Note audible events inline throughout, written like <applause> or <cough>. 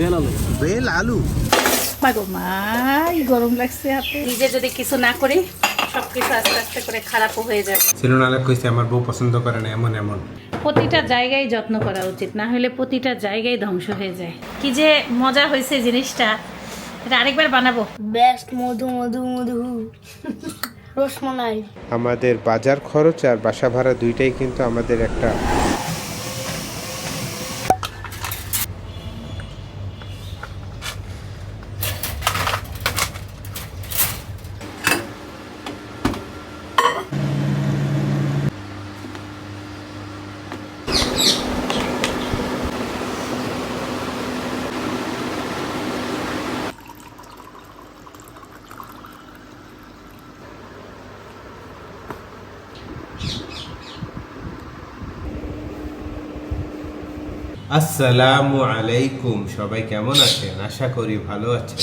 Bell আলু। মাগো মাই গরম লাগছে হাতে। নিজে যদি কিছু না করি সব আস্তে আস্তে করে খারাপও হয়ে যাবে। সিলোনালে কইছে আমার বউ পছন্দ করে না এমন এমন। প্রতিটা জায়গায় যত্ন করা উচিত না হলে প্রতিটা জায়গায় ধ্বংস হয়ে যায়। কি যে মজা হয়েছে জিনিসটা এটা আরেকবার বানাবো। বেস্ট মধু মধু মধু। রসমালাই। আমাদের বাজার খরচ আর বাসা ভাড়া দুইটাই কিন্তু আমাদের একটা আসসালামু আলাইকুম সবাই কেমন আছেন? আশা করি ভালো আছেন।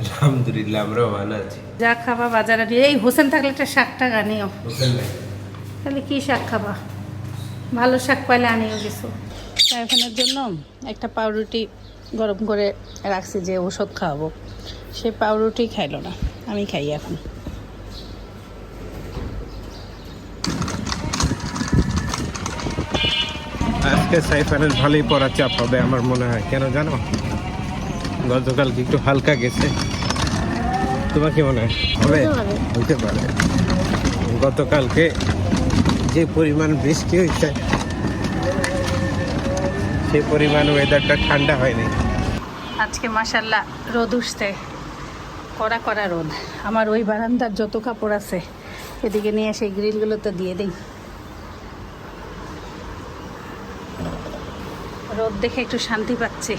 আলহামদুলিল্লাহ আমরাও ভালো আছি। যা খাবা বাজারে নিয়ে এই হোসেন থাকলে একটা শাকটা আনিও। বুঝলেন ভাই। তাহলে কি শাক খাবা? ভালো শাক পাইলে আনিও কিছু। এখানের জন্য একটা পাউরুটি গরম করে রাখছি যে ওষুধ খাওয়াবো। সে পাউরুটি খাইলো না আমি খাই এখন। আজকে সাইফানের ভালোই পড়া চাপ হবে আমার মনে হয়। কেন জানো? গতকালকে একটু হালকা গেছে। তোমার কি মনে হয়? হবে? হইতে পারে। গতকালকে যে পরিমাণ বৃষ্টি হয়েছে সে পরিমাণ ওয়েদারটা ঠান্ডা হয়নি। আজকে মাসাল্লাহ রোদ উঠছে। কড়া কড়া রোদ। আমার ওই বারান্দার যত কাপড় আছে এদিকে নিয়ে সেই গ্রিলগুলোতে দিয়ে দিই। রোদ দেখে একটু শান্তি পাচ্ছি।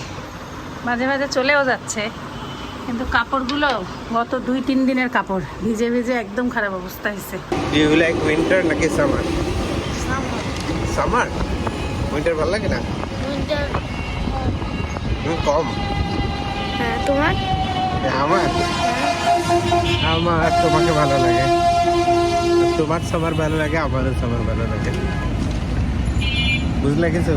মাঝে মাঝে চলেও যাচ্ছে। কিন্তু কাপড়গুলো গত দুই তিন দিনের কাপড় ভিজে ভিজে একদম খারাপ অবস্থা হয়েছে। ইউ লাইক উইন্টার নাকি সামার সামার উইন্টার ভালো লাগে না? উইন্টার কম। হ্যাঁ তোমার? আমার। আমার তোমাকে ভালো লাগে। তোমার সামার ভালো লাগে আমারও সামার ভালো লাগে। বুঝলে কিছু?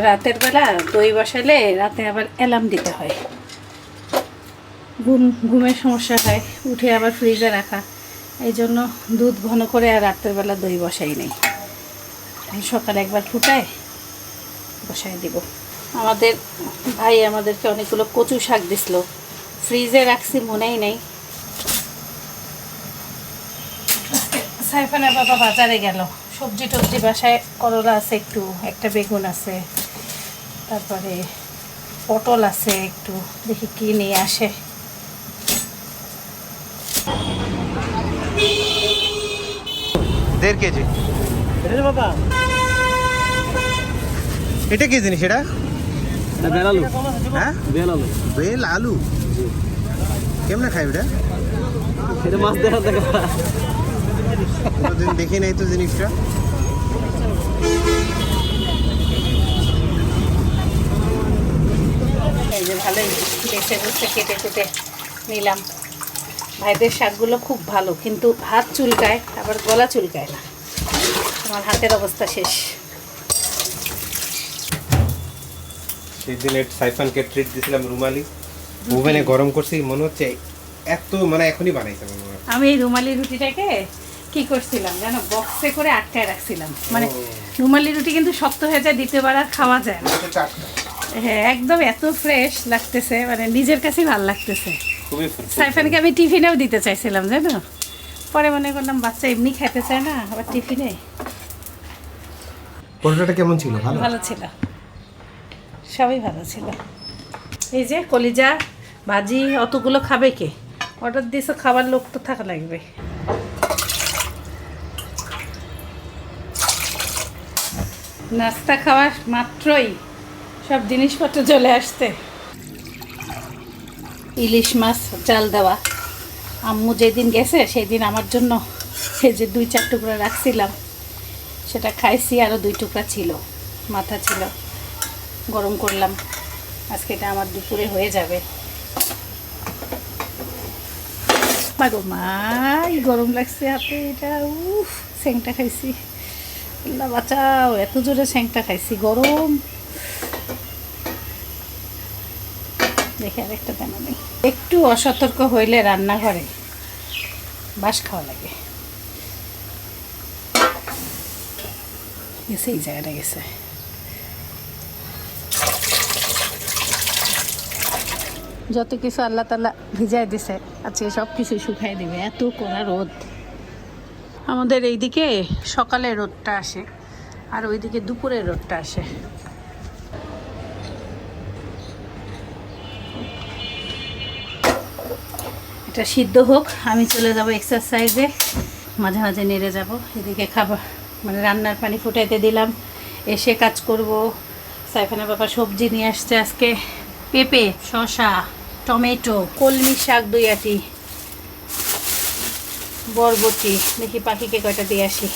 রাতের বেলা দই বসালে রাতে আবার অ্যালার্ম দিতে হয়। ঘুম, ঘুমের সমস্যা হয়, উঠে আবার ফ্রিজে রাখা। এই জন্য দুধ ঘন করে আর রাতের বেলা দই বসাই নেই। সকালে একবার ফুটায় বসাই দিব। আমাদের ভাই আমাদেরকে অনেকগুলো কচু শাক দিছিল। ফ্রিজে রাখছি, মনেই নেই। সাইফানের বাবা বাজারে গেল। সবজি টবজি বাসায় করলা আছে একটু, একটা বেগুন আছে। তারপরে পটল আছে একটু দেখি কি নিয়ে আসে। দেড় কেজি। এটা বাবা। এটা কি জিনিস এটা? বেল আলু। হ্যাঁ? বেল আলু। বেল আলু? কেমনে খাই ওটা? এটা মাছ দেখা দেখা কোনোদিন দেখি নাই তো জিনিসটা। এই যে ভালোই বেছে বেছে কেটে কেটে নিলাম। ভাইদের শাকগুলো খুব ভালো কিন্তু হাত চুলকায় আবার গলা চুলকায় না। আমার হাতের অবস্থা শেষ। সেদিন সাইফানকে ট্রিট দিয়েছিলাম রুমালি। ওভেনে গরম করছি মনে হচ্ছে এত মানে এখনই বানাইছে আমি এই রুমালি রুটিটাকে কি করছিলাম জানো? বক্সে করে আটকায় রাখছিলাম। মানে রুমালি রুটি কিন্তু শক্ত হয়ে যায় দ্বিতীয়বার আর খাওয়া যায় না। হ্যাঁ একদম এত ফ্রেশ লাগতেছে মানে নিজের কাছেই ভালো লাগতেছে। সাইফানকে আমি টিফিনেও দিতে চাইছিলাম জানো? পরে মনে করলাম বাচ্চা এমনি খাইতে চায় না আবার টিফিনে। পরোটাটা কেমন ছিল? ভালো? ভালো ছিল। সবই ভালো ছিল। এই যে কলিজা ভাজি অতগুলো খাবে কে? অর্ডার দিয়েছ খাবার লোক তো থাকা লাগবে। নাস্তা খাওয়া মাত্রই। সব জিনিসপত্র চলে আসতে। ইলিশ মাছ, চাল দেওয়া। আম্মু যেদিন গেছে, সেদিন আমার জন্য এই যে দুই, চার টুকরা রাখছিলাম। সেটা খাইছি আরও দুই টুকরা ছিল। মাথা ছিল। গরম করলাম। আজকে এটা আমার দুপুরে হয়ে যাবে। মাগো, মাই গরম লাগছে হাতে এটা। উফ, স্যাংটা খাইছি। বাঁচাও, এত জোরে স্যাংটা খাইছি। গরম। দেখে আরেকটা নেই একটু অসতর্ক হইলে রান্নাঘরে বাস খাওয়া লাগে। গেছে, এই জায়গাটা গেছে। যত কিছু আল্লাহ তাল্লাহ ভিজাই দিছে, আজকে সব কিছু শুকাই দিবে, এত কড়া রোদ। আমাদের এইদিকে সকালে রোদটা আসে, আর ওইদিকে দুপুরে রোদটা আসে। এটা সিদ্ধ হোক, আমি চলে যাব এক্সারসাইজে মাঝে মাঝে নেড়ে যাব। এদিকে খাবার মানে রান্নার পানি ফুটাইতে দিলাম। এসে কাজ করব। সাইফানের বাবা সবজি নিয়ে আসছে আজকে। পেঁপে, শসা, টমেটো, কলমি শাক দুই আটি, বরবটি। দেখি পাখিকে কয়টা দিয়ে আসি।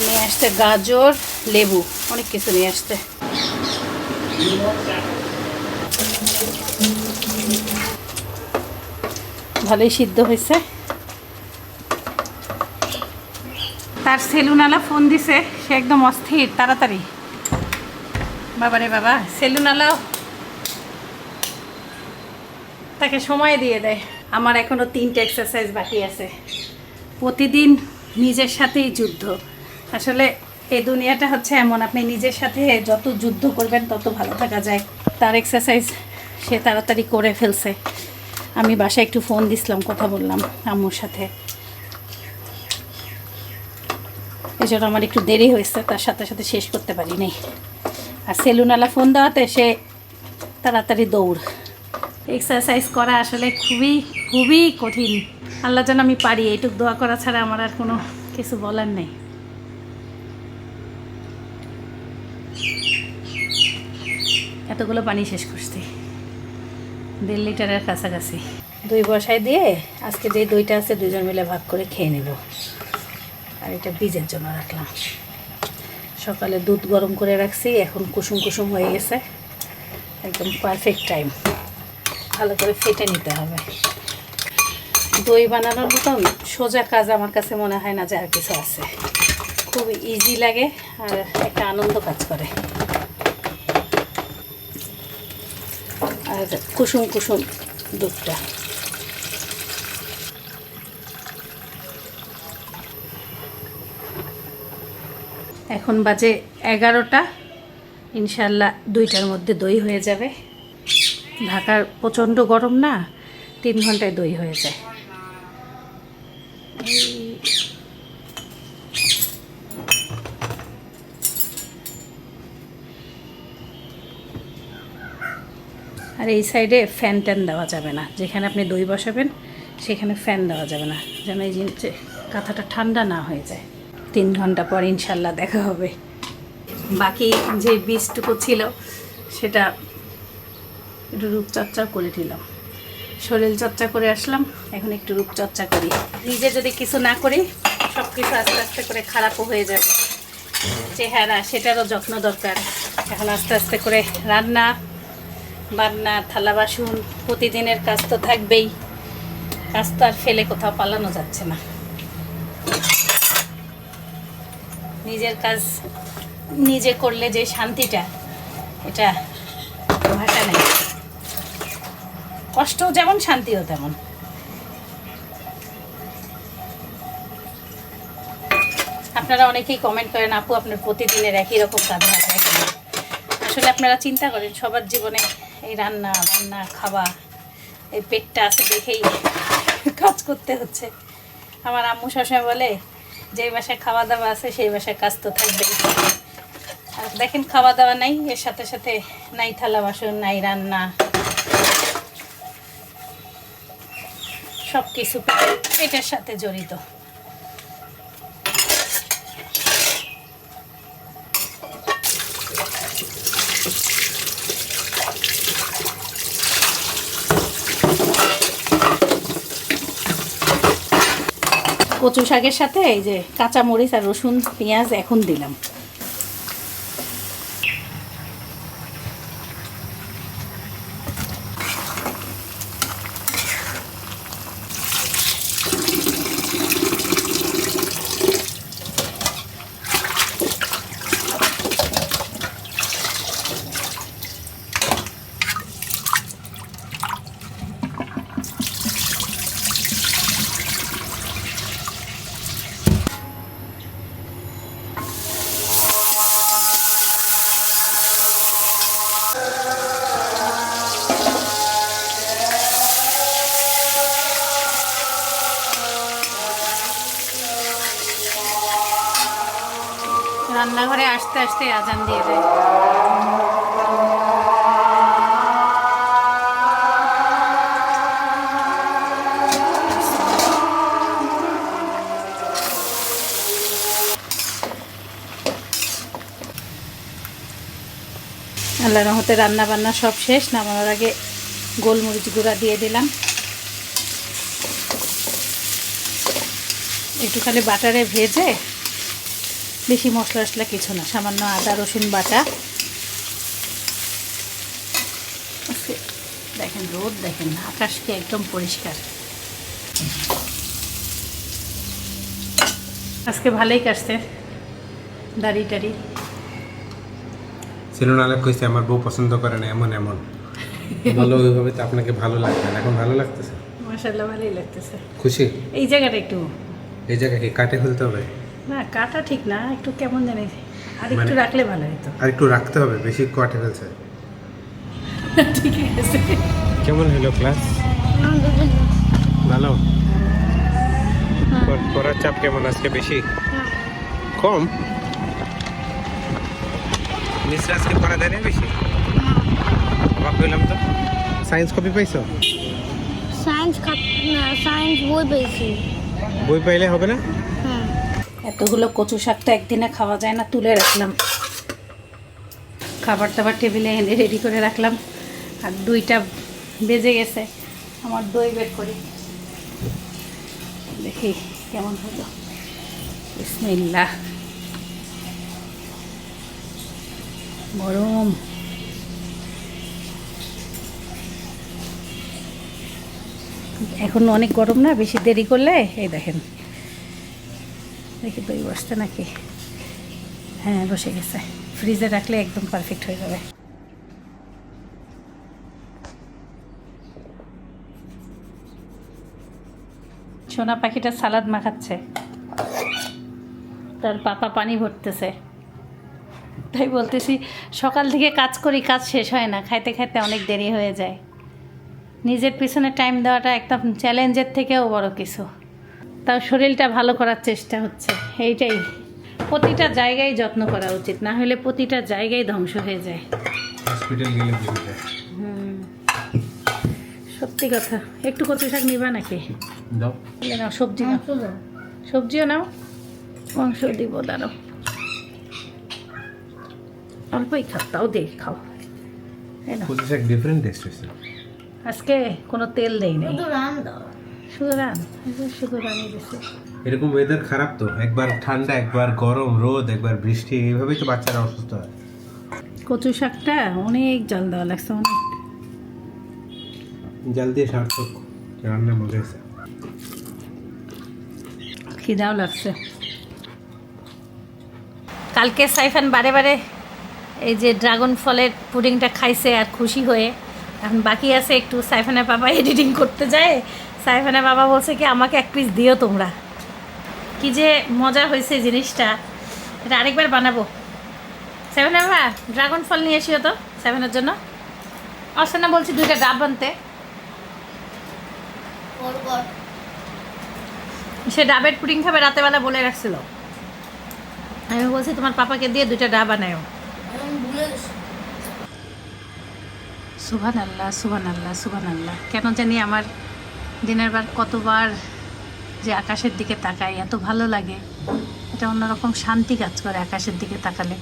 নিয়ে আসতে গাজর, লেবু, অনেক কিছু নিয়ে আসতে ভালোই সিদ্ধ হয়েছে। তার সেলুনালা ফোন দিছে, সে একদম অস্থির, তাড়াতাড়ি। বাবারে বাবা, সেলুনালাও তাকে সময় দিয়ে দেয়। আমার এখনও তিনটে এক্সারসাইজ বাকি আছে। প্রতিদিন নিজের সাথেই যুদ্ধ। আসলে এই দুনিয়াটা হচ্ছে এমন, আপনি নিজের সাথে যত যুদ্ধ করবেন, তত ভালো থাকা যায়। তার এক্সারসাইজ সে তাড়াতাড়ি করে ফেলছে। আমি বাসায় একটু ফোন দিছিলাম, কথা বললাম আম্মুর সাথে। এই জন্য আমার একটু দেরি হয়েছে, তার সাথে সাথে শেষ করতে পারিনি আর সেলুনালা ফোন দেওয়াতে সে তাড়াতাড়ি দৌড়। এক্সারসাইজ করা আসলে খুবই খুবই কঠিন। আল্লাহ যেন আমি পারি, এইটুক দোয়া করা ছাড়া আমার আর কোনো কিছু বলার নেই। এতগুলো পানি শেষ করছি। দেড় লিটারের কাছাকাছি। দই বসায় দিয়ে আজকে যে দইটা আছে দুজন মিলে ভাগ করে খেয়ে নেব। আর এটা বীজের জন্য রাখলাম। সকালে দুধ গরম করে রাখছি, এখন কুসুম কুসুম হয়ে গেছে। একদম পারফেক্ট টাইম ভালো করে ফেটে নিতে হবে। দই বানানোর মতন সোজা কাজ আমার কাছে মনে হয় না যে আর কিছু আছে। খুব ইজি লাগে আর একটা আনন্দ কাজ করে। আর কুসুম কুসুম, দুধটা। এখন বাজে এগারোটা। ইনশাল্লাহ দুইটার মধ্যে দই হয়ে যাবে। ঢাকার প্রচণ্ড গরম না, তিন ঘন্টায় দই হয়ে যায়। এই সাইডে ফ্যান ট্যান দেওয়া যাবে না। যেখানে আপনি দই বসাবেন, সেখানে ফ্যান দেওয়া যাবে না। যেন এই জিনিস কাঁথাটা ঠান্ডা না হয়ে যায়। তিন ঘণ্টা পর ইনশাল্লাহ দেখা হবে। বাকি যে বীজটুকু ছিল, সেটা একটু রূপচর্চা করে দিলাম শরীর চর্চা করে আসলাম, এখন একটু রূপচর্চা করি। নিজে যদি কিছু না করি সব কিছু আস্তে আস্তে করে খারাপও হয়ে যাবে। চেহারা, সেটারও যত্ন দরকার। এখন আস্তে আস্তে করে রান্না বান্না, থালা বাসন প্রতিদিনের কাজ তো থাকবেই। কাজ তো আর ফেলে কোথাও পালানো যাচ্ছে না। নিজের কাজ নিজে করলে যে শান্তিটা, এটা ভাষা নেই। কষ্টও যেমন, শান্তিও তেমন। আপনারা অনেকেই কমেন্ট করেন, আপু, আপনার প্রতিদিনের একই রকম কাজ আসলে আপনারা চিন্তা করেন, সবার জীবনে এই রান্না বান্না খাওয়া এই পেটটা আছে দেখেই কাজ করতে হচ্ছে। আমার আম্মু সবসময় বলে যেই বাসায় খাওয়া দাওয়া আছে, সেই বাসায় কাজ তো থাকবেই। আর দেখেন খাওয়া দাওয়া নাই, এর সাথে সাথে নাই থালা বাসন, নাই রান্না। সব কিছু পেটের সাথে জড়িত। কচু শাকের সাথে এই যে কাঁচামরিচ আর রসুন পেঁয়াজ এখন দিলাম। আসতে আজান দেয় আল্লাহ রহমতে রান্না বান্না সব শেষ, নামানোর আগে গোলমরিচ গুঁড়া দিয়ে দিলাম। একটু খালি বাটারে ভেজে বেশি মশলা টশলা কিছু না সামান্য আদা রসুন বাটা। দেখেন রোদ দেখেন আকাশকে একদম পরিষ্কার। আজকে ভালোই কাটছে দাড়ি টাড়ি। ছিল নালে কইছে আমার বউ পছন্দ করে না এমন এমন। <laughs> বলো ওইভাবে তো আপনাকে ভালো লাগবে না এখন ভালো লাগতেছে? মাসাল্লাহ ভালোই লাগতেছে। খুশি? এই জায়গাটা একটু এই জায়গায় কি কাটে ফেলতে হবে? না কাটা ঠিক না একটু কেমন জানি আর একটু মানে- রাখলে ভালো হতো। আর একটু রাখতে হবে বেশি কাটে ফেলছে। <laughs> ঠিক আছে। কেমন হলো ক্লাস? ভালো? পড়ার চাপ কেমন আজকে বেশি? কম? মিশ্রা আজকে পড়া দেয় না বেশি? অবাক হইলাম তো সায়েন্স কপি পাইছো? সায়েন্স সায়েন্স বই পেয়েছি বই পাইলে হবে না? হ্যাঁ এতগুলো কচু শাক তো একদিনে খাওয়া যায় না, তুলে রাখলাম। খাবার দাবার টেবিলে এনে রেডি করে রাখলাম। আর দুইটা বেজে গেছে, আমার দই বের করি। দেখি কেমন হলো। বিসমিল্লাহ। গরম। এখন অনেক গরম না, বেশি দেরি করলে, এই দেখেন। দেখি দই বসতে নাকি? হ্যাঁ বসে গেছে। ফ্রিজে রাখলে একদম পারফেক্ট হয়ে যাবে। সোনা পাখিটা সালাদ মাখাচ্ছে। তার পাপা পানি ভরতেছে। তাই বলতেছি, সকাল থেকে কাজ করি, কাজ শেষ হয় না। খাইতে খাইতে অনেক দেরি হয়ে যায়। নিজের পিছনে টাইম দেওয়াটা একদম চ্যালেঞ্জের থেকেও বড় কিছু। তাও শরীরটা ভালো করার চেষ্টা হচ্ছে। এইটাই। প্রতিটা জায়গায় যত্ন করা উচিত না হলে প্রতিটা জায়গায় ধ্বংস হয়ে যায়। হসপিটাল গেলে হুম। সত্যি কথা। একটু কচু শাক নিবা নাকি? দাও। নাও সবজি নাও। সবজিও নাও? মাংস দিব দাঁড়াও। অল্পই খাও তাও দে খাও। কচু শাক ডিফারেন্ট টেস্ট হয়েছে। আজকে কোনো তেল দেই নাই। রান দাও। শুধু রান শুধু রানি দিছি এরকম ওয়েদার খারাপ তো? একবার ঠান্ডা একবার গরম রোদ একবার বৃষ্টি এইভাবেই তো বাচ্চারা অসুস্থ হয়। কচু শাকটা অনেক জল দেওয়া লাগছে অনেক। জাল দিয়ে সার্থক রান্না মজা হয়েছে। খিদাও লাগছে। কালকে সাইফান বারে বারে এই যে ড্রাগন ফলের পুডিংটা খাইছে আর খুশি হয়ে। এখন বাকি আছে একটু সাইফানের বাবা এডিটিং করতে যায়। সাইফানের বাবা বলছে কি, আমাকে এক পিস দিও তোমরা। কি যে মজা হয়েছে জিনিসটা। এটা আরেকবার বানাবো। সাইফানের বাবা ড্রাগন ফল নিয়ে এসিও তো সাইফানের জন্য। অর্চনা বলছি দুইটা ডাব আনতে। সে ডাবের পুডিং খাবে রাতেবেলা বলে রাখছিল। আমি বলছি, তোমার পাপাকে দিয়ে দুইটা ডাব গেছি সুবান আল্লাহ সুবান আল্লাহ সুবান আল্লাহ কেন জানি আমার দিনের বার কতবার যে আকাশের দিকে তাকাই, এত ভালো লাগে। এটা অন্যরকম শান্তি কাজ করে আকাশের দিকে তাকালে।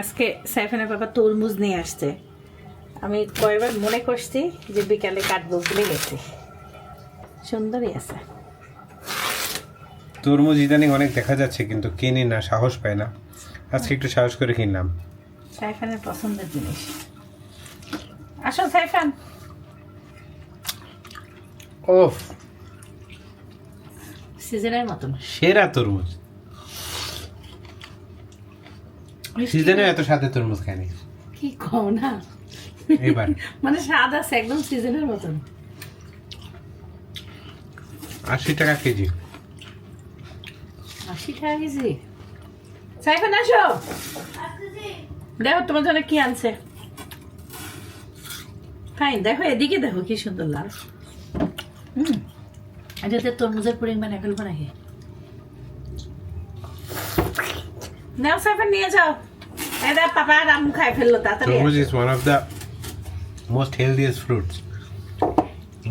আজকে সাইফানের বাবা তরমুজ নিয়ে আসছে। আমি কয়েকবার মনে করছি যে বিকালে কাটবো ভুলে গেছি। সুন্দরই আছে। তরমুজ ইদানিং অনেক দেখা যাচ্ছে কিন্তু কিনি না সাহস পায় না। আজকে একটু সাহস করে কিনলাম। সাইফানের পছন্দের জিনিস। আসো সাইফান। ওফ। সিজনের মতন। সেরা তরমুজ। সিজনে এত সাথে তরমুজ খায়নি কি কও না? এবার। মানে স্বাদ আছে একদম সিজনের মতন। আশি টাকা কেজি। আশি টাকা কেজি সাইফান আসো। দেখো তোমার জন্য কি আনছে? ফাইন দেখো এদিকে দেখো কি সুন্দর লাল। হুম। এটাতে তরমুজের পরিমাণ এখন নাকি নাও সাইফার নিয়ে যাও। এটা পাপা আম্মু খাই ফেলল তাড়াতাড়ি তরমুজ। Is one of the most healthiest fruits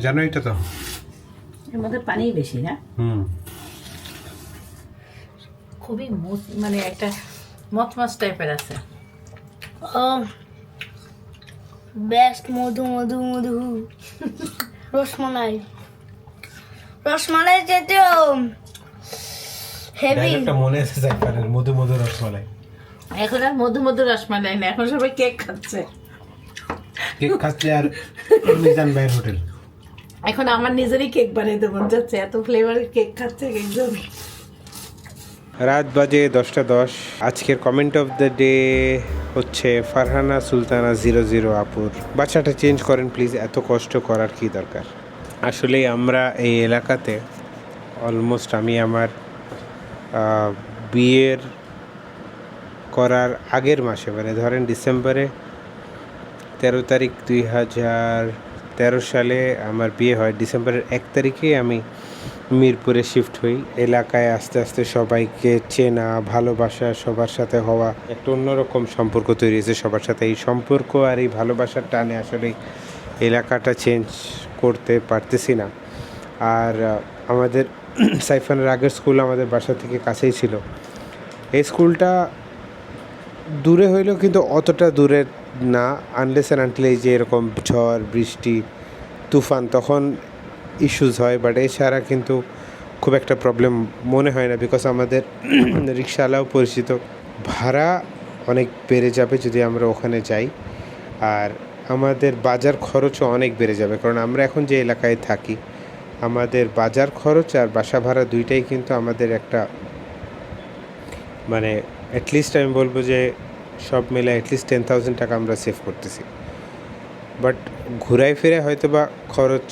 জানো এটা তো এর মধ্যে পানি বেশি না? হুম। খুবই মস- মানে একটা মচমচ টাইপের আছে। best মধু মধু মধু। রসমালাই। রসমালাই যেতেও হেভি ডায়লগটা মনে আছে সাইফারের মধু মধু রসমালাই। এখন আর মধু মধু রসমালাই না এখন সবাই কেক খাচ্ছে। কেক খাচ্ছে আর মিজান ভাইয়ের হোটেল। এখন আমার নিজেরই কেক বানাইতে মন যাচ্ছে এত ফ্লেভারের কেক খাচ্ছে একদম রাত বাজে দশটা দশ। আজকের কমেন্ট অফ দ্য ডে হচ্ছে ফারহানা সুলতানা জিরো জিরো আপুর। বাচ্চাটা চেঞ্জ করেন প্লিজ এত কষ্ট করার কি দরকার? আসলে আমরা এই এলাকাতে অলমোস্ট আমি আমার বিয়ের করার আগের মাসে মানে ধরেন ডিসেম্বরে তেরো তারিখ দুই হাজার তেরো সালে আমার বিয়ে হয়। ডিসেম্বরের এক তারিখে আমি মিরপুরে শিফট হই। এলাকায় আস্তে আস্তে সবাইকে চেনা, ভালোবাসা, সবার সাথে হওয়া, একটা অন্যরকম সম্পর্ক তৈরি হয়েছে সবার সাথে। এই সম্পর্ক আর এই ভালোবাসার টানে আসলে এলাকাটা চেঞ্জ করতে পারতেছি না। আর আমাদের <clears throat> সাইফানের আগের স্কুল আমাদের বাসা থেকে কাছেই ছিল। এই স্কুলটা দূরে হইলেও কিন্তু অতটা দূরে না। আনলেস অ্যান্ড আনটিল এই যে এরকম ঝড়, বৃষ্টি, তুফান, তখন ইস্যুস হয় বাট এছাড়া কিন্তু খুব একটা প্রবলেম মনে হয় না বিকজ আমাদের <clears throat> রিক্সাওয়ালাও পরিচিত। ভাড়া অনেক বেড়ে যাবে যদি আমরা ওখানে যাই। আর আমাদের বাজার খরচও অনেক বেড়ে যাবে, কারণ আমরা এখন যে এলাকায় থাকি, আমাদের বাজার খরচ আর বাসা ভাড়া দুইটাই কিন্তু আমাদের একটা মানে অ্যাটলিস্ট আমি বলব যে সব মিলে অ্যাটলিস্ট টেন থাউজেন্ড টাকা আমরা সেভ করতেছি। বাট ঘুরায় ফিরে হয়তো বা খরচ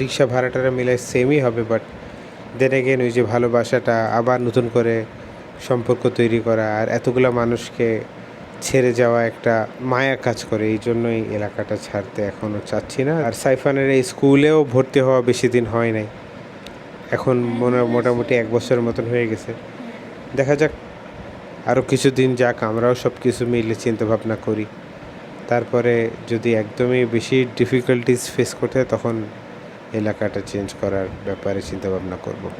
রিক্সা ভাড়াটারা মিলে সেমই হবে বাট দেন এগেন ওই যে ভালোবাসাটা আবার নতুন করে সম্পর্ক তৈরি করা আর এতগুলো মানুষকে ছেড়ে যাওয়া একটা মায়া কাজ করে, এই জন্যই এলাকাটা ছাড়তে এখনও চাচ্ছি না। আর সাইফানের এই স্কুলেও ভর্তি হওয়া বেশি দিন হয় নাই। এখন মনে মোটামুটি এক বছরের মতন হয়ে গেছে। দেখা যাক আরও কিছুদিন যাক, আমরাও সব কিছু মিলে চিন্তাভাবনা করি। তারপরে যদি একদমই বেশি ডিফিকাল্টিস ফেস করতে তখন এলাকাটা চেঞ্জ করার ব্যাপারে চিন্তা ভাবনা করব।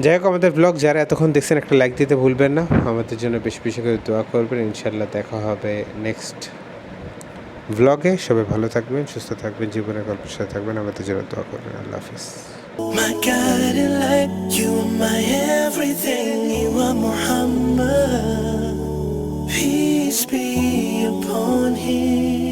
যাই হোক আমাদের ব্লগ যারা এতক্ষণ দেখছেন একটা লাইক দিতে ভুলবেন না। আমাদের জন্য বেশি বেশি করে দোয়া করবেন। ইনশাল্লাহ দেখা হবে নেক্সট ব্লগে সবাই ভালো থাকবেন সুস্থ থাকবেন জীবনের গল্পের সাথে থাকবেন। আমাদের জন্য দোয়া করবেন। আল্লাহ হাফিজ। My guiding light, you my everything, you are Muhammad. Peace be upon him.